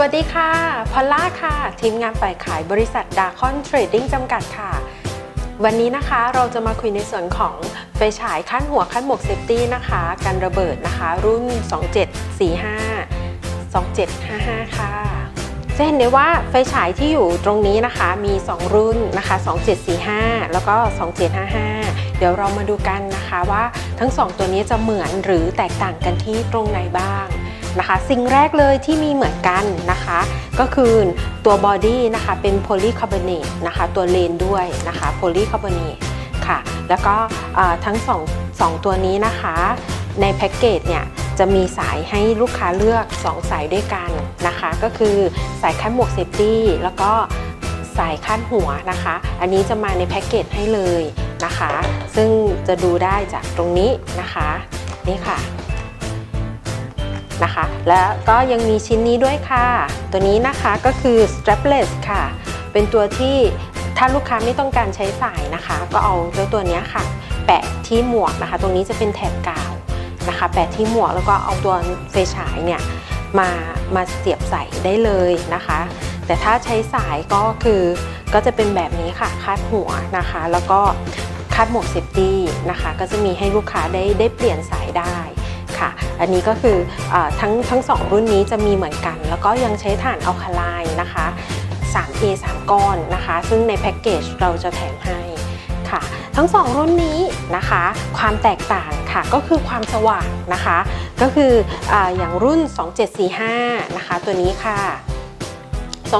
วัสดีค่ะ พอลล่าค่ะ ทีมงานฝ่ายขายบริษัทดาคอนเทรดดิ้งจำกัดค่ะ วันนี้นะคะเราจะมาคุยในส่วนของไฟฉายขั้นหัวขั้นหมวกเซฟตี้นะคะกันระเบิดนะคะ รุ่น 2745 2755 ค่ะ จะเห็นได้ว่าไฟฉายที่อยู่ตรงนี้นะคะมี 2 รุ่นนะคะ 2745 แล้วก็ 2755 เดี๋ยวเรามาดูกันนะคะว่าทั้ง 2 ตัวนี้จะเหมือนหรือแตกต่างกันที่ตรงไหนบ้าง นะคะ สิ่งแรกเลยที่มีเหมือนกันนะคะ ก็คือตัวบอดี้นะคะเป็นโพลีคาร์บอเนตนะคะ ตัวเลนด้วยนะคะโพลีคาร์บอเนตค่ะ แล้วก็ทั้งสองสองตัวนี้นะคะ ในแพ็กเกจเนี่ยจะมีสายให้ลูกค้าเลือก 2 สายด้วยกันนะคะ ก็คือสายคั้นหมวกเซฟตี้แล้วก็สายคั้นหัวนะคะ อันนี้จะมาในแพ็กเกจให้เลยนะคะ ซึ่งจะดูได้จากตรงนี้นะคะ นี่ค่ะ นะคะ แล้วก็ยังมีชิ้นนี้ด้วยค่ะ ตัวนี้นะคะก็คือ strapless ค่ะ เป็นตัวที่ถ้าลูกค้าไม่ต้องการใช้สายนะคะ ก็เอาเจ้าตัวนี้ค่ะ แปะที่หมวกนะคะ ตรงนี้จะเป็นแถบกาวนะคะ แปะที่หมวกแล้วก็เอาตัวไฟฉายเนี่ยมามาเสียบใส่ได้เลยนะคะ แต่ถ้าใช้สายก็คือก็จะเป็นแบบนี้ค่ะคาดหัวนะคะ แล้วก็คาดหมวกเซฟตี้นะคะ ก็จะมีให้ลูกค้าได้ได้เปลี่ยนสายได้ ค่ะ อันนี้ก็คืออทั้งทั้งสองรุ่นนี้จะมีเหมือนกัน แล้วก็ยังใช้ถ่านอัลคาไลน์นะคะ 3A 3 ก้อนนะคะ ซึ่งในแพ็กเกจเราจะแถมให้ค่ะ ทั้ง2รุ่นนี้นะคะ ความแตกต่างค่ะก็คือความสว่างนะคะ ก็คือออย่างรุ่น 2745 นะคะ ตัวนี้ค่ะ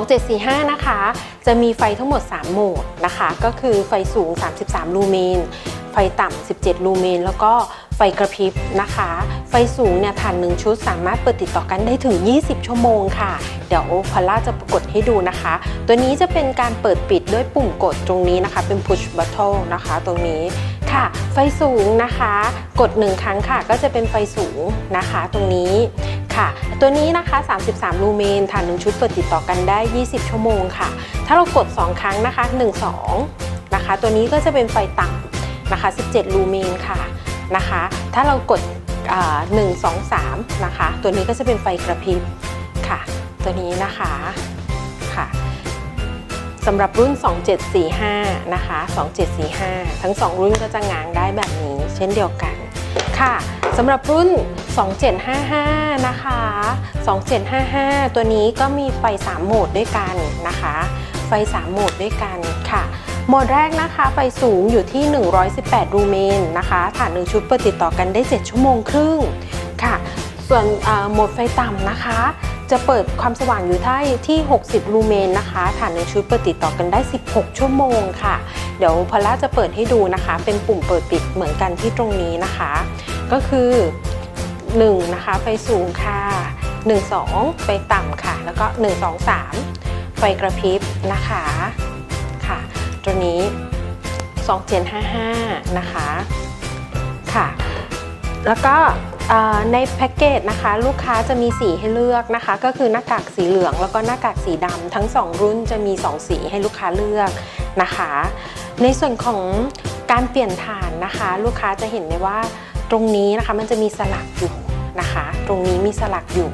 2745 นะคะ จะมีไฟทั้งหมด 3 โหมดนะคะ ก็คือไฟสูง 33 ลูเมน ไฟต่ำ 17 ลูเมน แล้วก็ไฟกระพริบนะคะ ไฟสูงเนี่ยฐานหนึ่งชุดสามารถเปิดติดต่อกันได้ถึง 20 ชั่วโมงค่ะ เดี๋ยวพอล่าจะกดให้ดูนะคะ ตัวนี้จะเป็นการเปิดปิดด้วยปุ่มกดตรงนี้นะคะ เป็น push button นะคะ ตรงนี้ค่ะ ไฟสูงนะคะ กด 1 ครั้งค่ะ ก็จะเป็นไฟสูงนะคะ ตรงนี้ค่ะ ตัวนี้นะคะ 33 ลูเมนฐานหนึ่งชุดเปิดติดต่อกันได้ 20 ชั่วโมงค่ะ ถ้าเรากด 2 ครั้งนะคะ 1 2 นะคะ ตัวนี้ก็จะเป็นไฟต่ำนะคะ 17 ลูเมนค่ะนะคะ ถ้าเรากด 1 2 3 นะคะ ตัวนี้ก็จะเป็นไฟกระพริบค่ะ ตัวนี้นะคะค่ะสำหรับรุ่น 2745 นะคะ 2745 ทั้ง 2 รุ่นก็จะง้างได้แบบนี้ เช่นเดียวกันค่ะสำหรับรุ่น 2755 นะคะ 2755 ตัวนี้ก็มีไฟ 3 โหมดด้วยกันนะคะ ไฟ 3 โหมดด้วยกันค่ะ โหมดแรกนะคะไฟสูงอยู่ที่ 118ลูเมนนะคะฐานหนึ่งชุดเปิดติดต่อกันได้ 7 ชั่วโมงครึ่งค่ะ ส่วนโหมดไฟต่ำนะคะ จะเปิดความสว่างอยู่ที่ที่ 60ลูเมนนะคะฐานหนึ่งชุดเปิดติดต่อกันได้ 16 ชั่วโมงค่ะ เดี๋ยวพอลล่าจะเปิดให้ดูนะคะ เป็นปุ่มเปิดปิดเหมือนกันที่ตรงนี้นะคะ ก็คือ1นะคะไฟสูงค่ะ 1 2 ไฟต่ำค่ะ แล้วก็ 1 2 3 ไฟกระพริบนะคะค่ะ ตัวนี้ 2755 นะคะค่ะ แล้วก็ในแพ็กเกจนะคะลูกค้าจะมีสีให้เลือกนะคะ ก็คือหน้ากากสีเหลืองแล้วก็หน้ากากสีดำทั้ง 2 รุ่นจะมี 2 สีให้ลูกค้าเลือกนะคะ ในส่วนของการเปลี่ยนฐานนะคะ ลูกค้าจะเห็นได้ว่าตรงนี้นะคะมันจะมีสลักอยู่นะคะ ตรงนี้มีสลักอยู่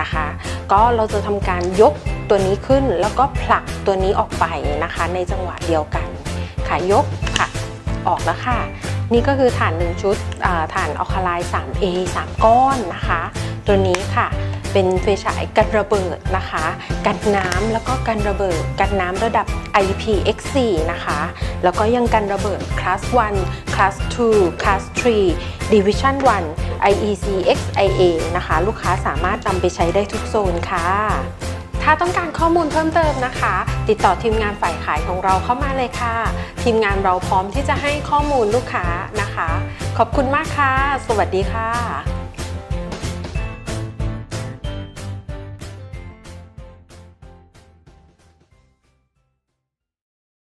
นะคะ ก็เราจะทำการยก ตัวนี้ขึ้นแล้วก็ผลักตัวนี้ออกไปนะคะ ในจังหวะเดียวกันค่ะยกผลักออกแล้วค่ะ นี่ก็คือฐาน 1 ชุดฐานอัลคาไลน์ 3A 3 ก้อนนะคะ ตัวนี้ค่ะเป็นไฟฉายกันระเบิดนะคะ กันน้ำแล้วก็กันระเบิด กันน้ำระดับ IPX4 นะคะ แล้วก็ยังกันระเบิด Class 1 Class 2 Class 3 Division 1 IEC XIA นะคะ ลูกค้าสามารถนำไปใช้ได้ทุกโซนค่ะ ถ้าต้องการข้อมูลเพิ่มเติมนะคะ ติดต่อทีมงานฝ่ายขายของเราเข้ามาเลยค่ะ ทีมงานเราพร้อมที่จะให้ข้อมูลลูกค้านะคะ ขอบคุณมากค่ะ สวัสดีค่ะ